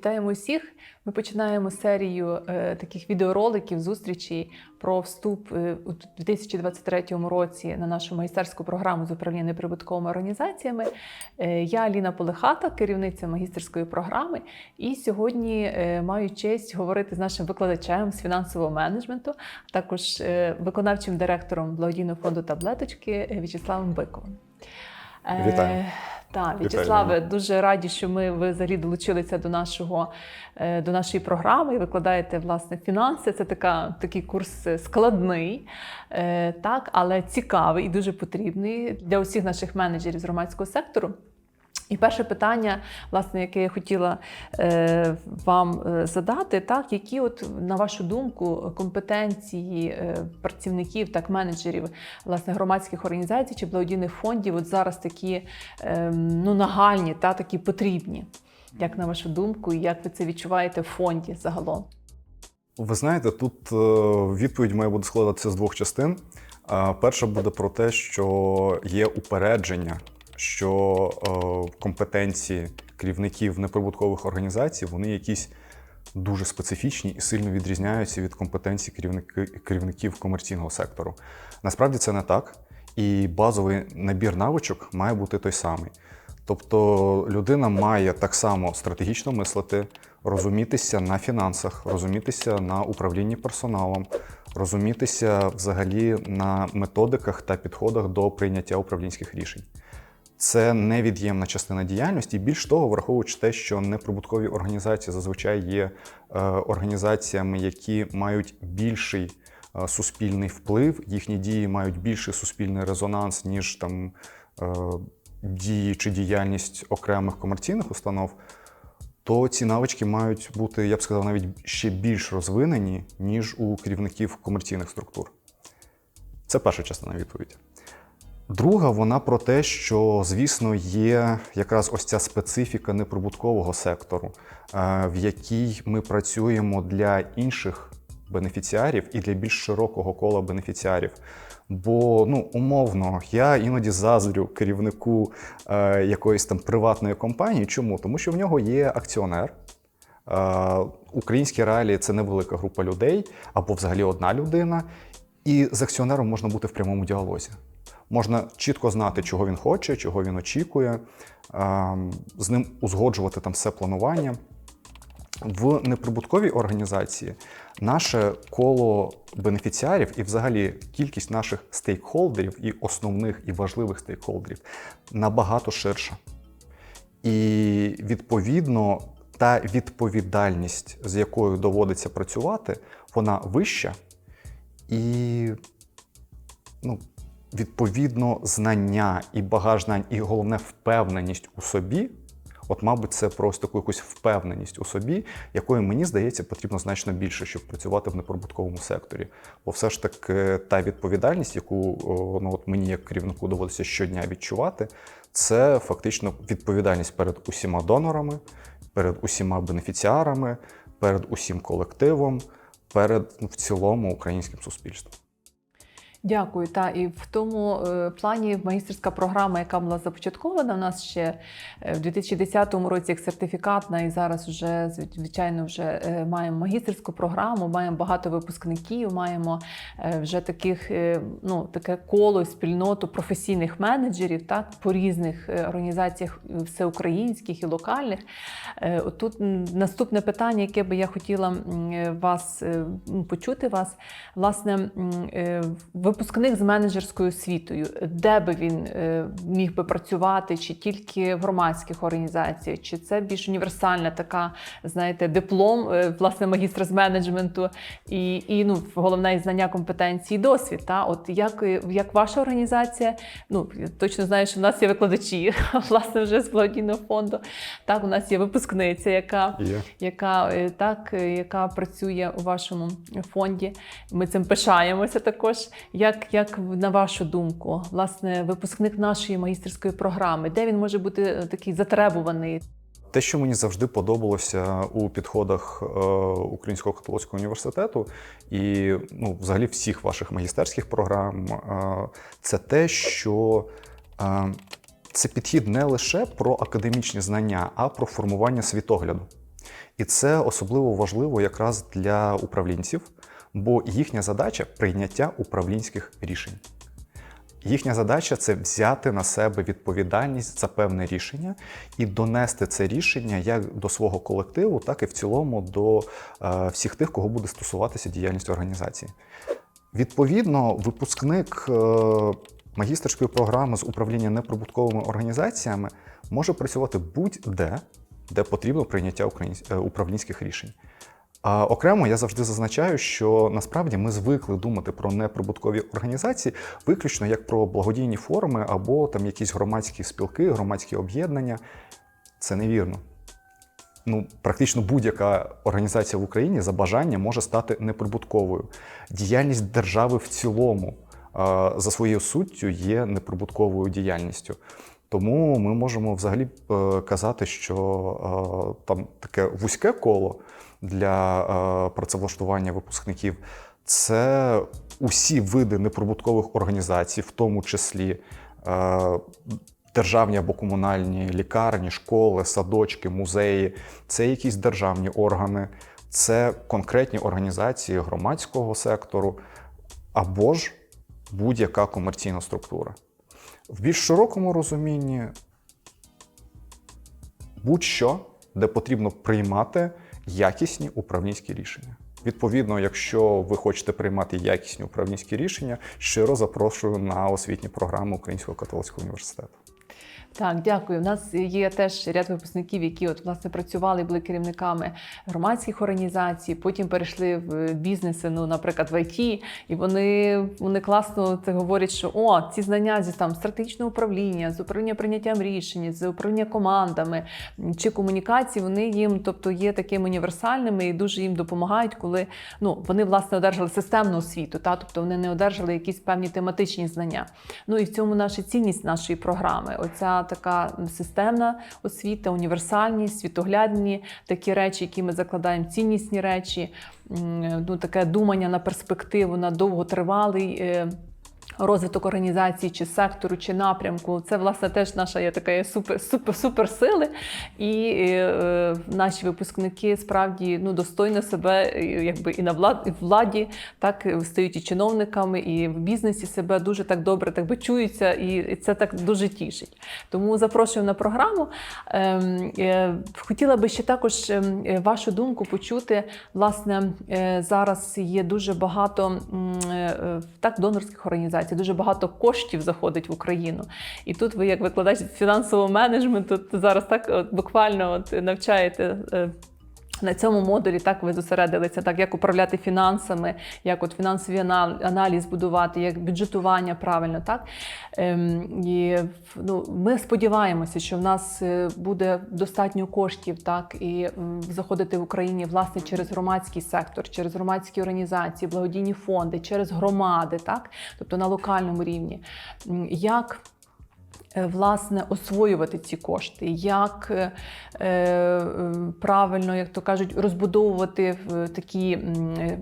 Вітаємо усіх. Ми починаємо серію е, таких відеороликів, зустрічей про вступ е, у 2023 році на нашу магістерську програму з управління неприбутковими організаціями. Е, я Аліна Полихата, керівниця магістерської програми. І сьогодні маю честь говорити з нашим викладачем з фінансового менеджменту, а також виконавчим директором благодійного фонду таблеточки В'ячеславом Биковим. Е, Вітаю. Так, В'ячеславе, дуже раді, що ми ви взагалі долучилися до нашого е, до нашої програми і викладаєте власне фінанси. Це така такий курс е, складний, так, але цікавий і дуже потрібний для усіх наших менеджерів з громадського сектору. І перше питання, власне, яке я хотіла е, вам е, задати, так, які, от, на вашу думку, компетенції е, працівників, так, менеджерів власне, громадських організацій чи благодійних фондів от зараз такі е, ну, нагальні, та, такі потрібні? Як на вашу думку, і як ви це відчуваєте в фонді загалом? Ви знаєте, тут е, відповідь має бути складатися з двох частин. Перша буде про те, що є упередження, що е, компетенції керівників неприбуткових організацій вони якісь дуже специфічні і сильно відрізняються від компетенцій керівників комерційного сектору. Насправді це не так, і базовий набір навичок має бути той самий. Тобто людина має так само стратегічно мислити, розумітися на фінансах, розумітися на управлінні персоналом, розумітися взагалі на методиках та підходах до прийняття управлінських рішень. Це невід'ємна частина діяльності. Більш того, враховуючи те, що неприбуткові організації зазвичай є е, організаціями, які мають більший е, суспільний вплив, їхні дії мають більший суспільний резонанс, ніж там е, дії чи діяльність окремих комерційних установ, то ці навички мають бути, я б сказав, навіть ще більш розвинені, ніж у керівників комерційних структур. Це перша частина відповіді. Друга, вона про те, що, звісно, є якраз ось ця специфіка неприбуткового сектору, е, в якій ми працюємо для інших бенефіціарів і для більш широкого кола бенефіціарів. Бо ну умовно, я іноді заздрю керівнику е, якоїсь там приватної компанії. Чому? Тому що в нього є акціонер. Е, українські реалії це невелика група людей або взагалі одна людина. І з акціонером можна бути в прямому діалозі. Можна чітко знати, чого він хоче, чого він очікує, е, з ним узгоджувати там все планування. В неприбутковій організації наше коло бенефіціарів і, взагалі, кількість наших стейкхолдерів і основних і важливих стейкхолдерів набагато ширша. І відповідно та відповідальність, з якою доводиться працювати, вона вища. І ну, відповідно знання і багаж знань, і головне впевненість у собі. От, мабуть, це просто таку якусь впевненість у собі, якої мені здається потрібно значно більше, щоб працювати в неприбутковому секторі. Бо все ж таки та відповідальність, яку ну, от мені як керівнику доводиться щодня відчувати, це фактично відповідальність перед усіма донорами, перед усіма бенефіціарами, перед усім колективом, перед ну, в цілому українським суспільством. Дякую. Та і в тому е, плані магістерська програма, яка була започаткована у нас ще е, в 2010 році як сертифікатна, і зараз вже звичайно вже е, маємо магістерську програму, маємо багато випускників, маємо вже таких ну таке коло спільноту професійних менеджерів, так по різних організаціях всеукраїнських і локальних. Тут наступне питання, яке би я хотіла вас е, почути вас, власне, е, випускник з менеджерською освітою, де би він е, міг би працювати, чи тільки в громадських організаціях, чи це більш універсальна така, знаєте, диплом, е, власне, магістра з менеджменту, і, і ну, головне знання компетенції, і досвід. Та? От як, е, як ваша організація, ну я точно знаю, що в нас є викладачі, власне, вже з благодійного фонду. Так, у нас є випускниця, яка Є. яка так, яка працює у вашому фонді. Ми цим пишаємося також. Як, як на вашу думку, власне, випускник нашої магістерської програми, де він може бути е, такий затребуваний? Те, що мені завжди подобалося у підходах е, Українського католицького університету і ну, взагалі всіх ваших магістерських програм, е, це те, що це підхід не лише про академічні знання, а про формування світогляду. І це особливо важливо якраз для управлінців, бо їхня задача прийняття управлінських рішень. Їхня задача це взяти на себе відповідальність за певне рішення і донести це рішення як до свого колективу, так і в цілому до е, всіх тих, кого буде стосуватися діяльність організації. Відповідно, випускник е, магістерської програми з управління неприбутковими організаціями може працювати будь-де, де потрібно прийняття е, управлінських рішень. А окремо я завжди зазначаю, що насправді ми звикли думати про неприбуткові організації виключно як про благодійні форуми або там якісь громадські спілки, громадські об'єднання. Це невірно. Ну, практично будь-яка організація в Україні за бажанням може стати неприбутковою. Діяльність держави в цілому за своєю суттю є неприбутковою діяльністю. Тому ми можемо взагалі е, казати, що е, там таке вузьке коло для е, працевлаштування випускників це усі види неприбуткових організацій, в тому числі державні або комунальні лікарні, школи, садочки, музеї, це якісь державні органи, це конкретні організації громадського сектору або ж будь-яка комерційна структура. В більш широкому розумінні будь-що, де потрібно приймати якісні управлінські рішення. Відповідно, якщо ви хочете приймати якісні управлінські рішення, щиро запрошую на освітні програми Українського католицького університету. Так, дякую. У нас є теж ряд випускників, які от власне працювали, були керівниками громадських організацій, потім перейшли в бізнеси, ну, наприклад, в ІТ, і вони, вони класно це говорять, що о, ці знання зі там стратегічного управління, з управління прийняттям рішень, з управління командами чи комунікації, вони їм, тобто, є такими універсальними і дуже їм допомагають, коли ну вони власне одержали системну освіту, та тобто вони не одержали якісь певні тематичні знання. Ну і в цьому наша цінність нашої програми. Оця така системна освіта, універсальні, світоглядні такі речі, які ми закладаємо, ціннісні речі, ну таке думання на перспективу, на довготривалий. Е, Розвиток організації чи сектору, чи напрямку це власне теж наша є така супер, супер, суперсили. І е, наші випускники справді ну достойно себе, е, якби і на влад, і в владі, так е, стають і чиновниками, і в бізнесі себе дуже так добре так би чуються, і це так дуже тішить. Тому запрошую на програму. Ем, е, Хотіла би ще також ем, е, вашу думку почути. Власне, е, зараз є дуже багато е, е, так донорських організацій, дуже багато коштів заходить в Україну. І тут ви, як викладач фінансового менеджменту, зараз так от, буквально от, навчаєте. На цьому модулі так ви зосередилися, так як управляти фінансами, як от фінансовий аналіз будувати, як бюджетування правильно, так ем, і ну, ми сподіваємося, що в нас е, буде достатньо коштів, так і заходити в Україні власне через громадський сектор, через громадські організації, благодійні фонди, через громади, так, тобто на локальному рівні. Як власне освоювати ці кошти, як е, е, правильно, як то кажуть, розбудовувати такі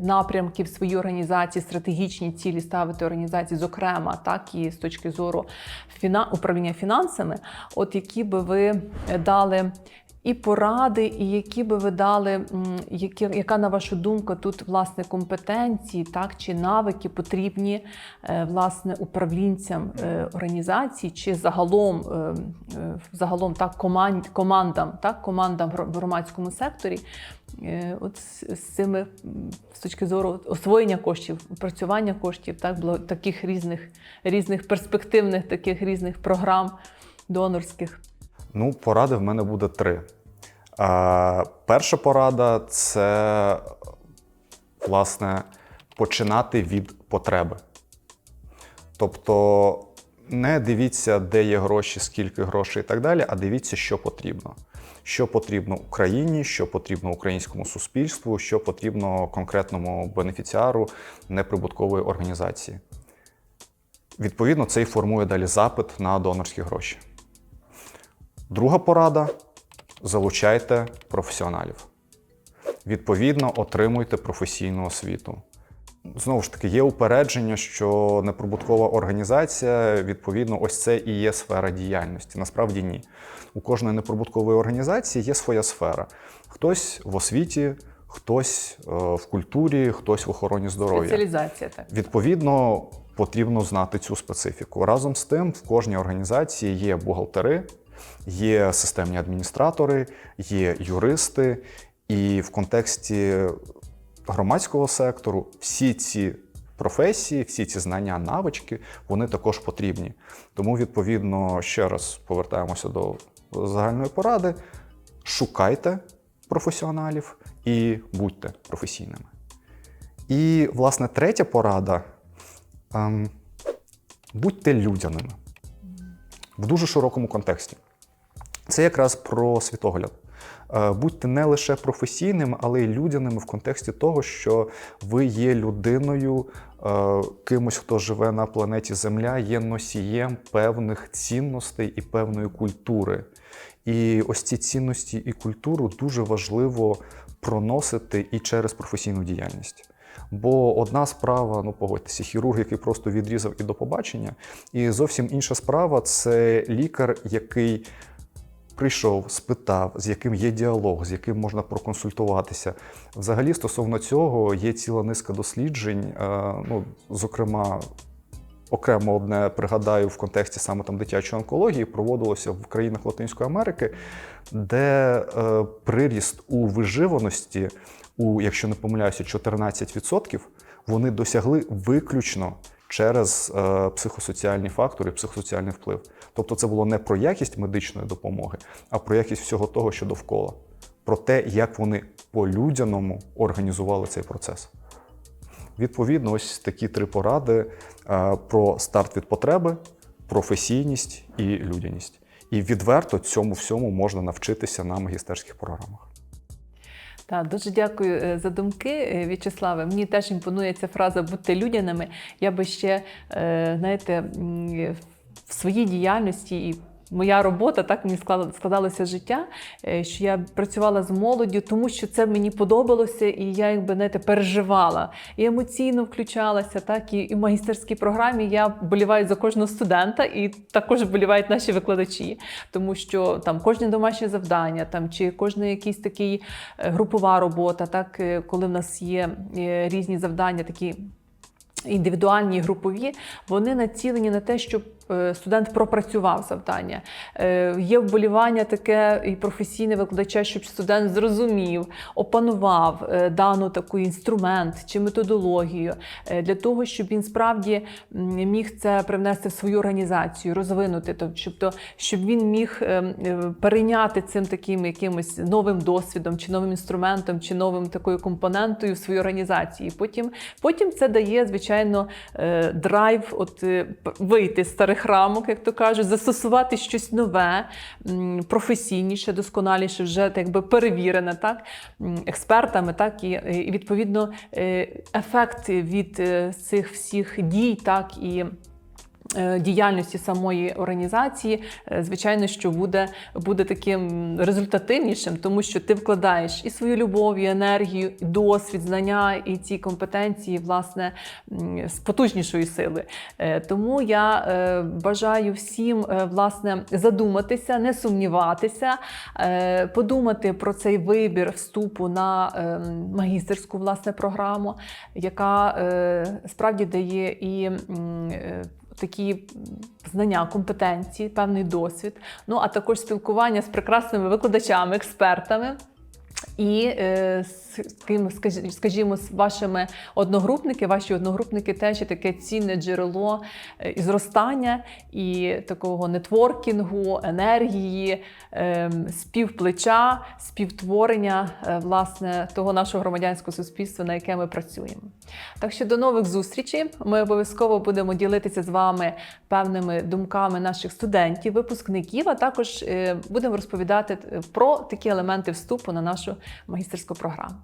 напрямки в свої організації, стратегічні цілі ставити організації, зокрема, так і з точки зору фіна, управління фінансами, от які би ви дали. І поради, і які би ви дали, які, яка на вашу думку тут власне компетенції, так чи навики потрібні е, власне управлінцям е, організацій, чи загалом е, загалом так команд, командам, так командам в громадському секторі, от з, цими з точки зору освоєння коштів, працювання коштів, так таких різних різних перспективних, таких різних програм донорських. Ну, поради в мене буде три. Е, перша порада це, власне, починати від потреби. Тобто не дивіться, де є гроші, скільки грошей і так далі, а дивіться, що потрібно. Що потрібно Україні, що потрібно українському суспільству, що потрібно конкретному бенефіціару неприбуткової організації. Відповідно, це і формує далі запит на донорські гроші. Друга порада залучайте професіоналів. Відповідно, отримуйте професійну освіту. Знову ж таки, є упередження, що неприбуткова організація, відповідно, ось це і є сфера діяльності. Насправді ні. У кожної неприбуткової організації є своя сфера. Хтось в освіті, хтось е, в культурі, хтось в охороні здоров'я. Спеціалізація так. Відповідно, потрібно знати цю специфіку. Разом з тим, в кожній організації є бухгалтери, є системні адміністратори, є юристи, і в контексті громадського сектору всі ці професії, всі ці знання, навички, вони також потрібні. Тому, відповідно, ще раз повертаємося до загальної поради: шукайте професіоналів і будьте професійними. І, власне, третя порада ем, будьте людяними в дуже широкому контексті. Це якраз про світогляд. Е, Будьте не лише професійним, але й людяними в контексті того, що ви є людиною, е, кимось, хто живе на планеті Земля, є носієм певних цінностей і певної культури. І ось ці цінності і культуру дуже важливо проносити і через професійну діяльність. Бо одна справа, ну погодьтеся, хірург, який просто відрізав і до побачення, і зовсім інша справа це лікар, який прийшов, спитав, з яким є діалог, з яким можна проконсультуватися. Взагалі, стосовно цього є ціла низка досліджень. е, Ну, зокрема, окремо одне пригадаю в контексті саме там дитячої онкології, проводилося в країнах Латинської Америки, де е, приріст у виживаності, у, якщо не помиляюся, 14%, вони досягли виключно через е, психосоціальні фактори, психосоціальний вплив. Тобто це було не про якість медичної допомоги, а про якість всього того, що довкола, про те, як вони по-людяному організували цей процес. Відповідно, ось такі три поради е, про старт від потреби, професійність і людяність. І відверто цьому всьому можна навчитися на магістерських програмах. Так, дуже дякую е, за думки, е, В'ячеславе. Мені теж імпонує ця фраза бути людяними. Я би ще, е, знаєте, в своїй діяльності і моя робота так мені склада- складалося життя, е, що я працювала з молоддю, тому що це мені подобалося, і я якби знаєте, переживала і емоційно включалася. Так і, в магістерській програмі я боліваю за кожного студента, і також болівають наші викладачі, тому що там кожне домашнє завдання, там чи кожне якийсь такий е, групова робота, так е, коли в нас є різні завдання, такі індивідуальні групові, вони націлені на те, щоб студент пропрацював завдання. Е, Є вболівання таке і професійне викладача, щоб студент зрозумів, опанував е, дану таку інструмент чи методологію е, для того, щоб він справді міг це привнести в свою організацію, розвинути, то- щоб, він міг е, е, перейняти цим таким якимось новим досвідом, чи новим інструментом, чи новим такою компонентою в свою організацію. Потім, потім це дає, звичайно, е, драйв, от е, вийти з старих рамок, як то кажуть, застосувати щось нове, професійніше, досконаліше, вже так якби перевірене, так експертами, так і, і відповідно е, ефект від е, цих всіх дій, так і. Е, Діяльності самої організації, е, звичайно, що буде, буде таким результативнішим, тому що ти вкладаєш і свою любов, і енергію, і досвід, знання, і ці компетенції, власне, з потужнішої сили. Е, Тому я бажаю всім власне задуматися, не сумніватися, подумати про цей вибір вступу на магістерську власне програму, яка справді дає і такі знання, компетенції, певний досвід, ну а також спілкування з прекрасними викладачами, експертами. І е, з ким, скажі- скажімо, з вашими одногрупники, ваші одногрупники теж таке цінне джерело е, і зростання і такого нетворкінгу, енергії, е, співплеча, співтворення е, власне того нашого громадянського суспільства, на яке ми працюємо. Так що до нових зустрічей. Ми обов'язково будемо ділитися з вами певними думками наших студентів, випускників, а також будемо розповідати про такі елементи вступу на нашу магістерську програму.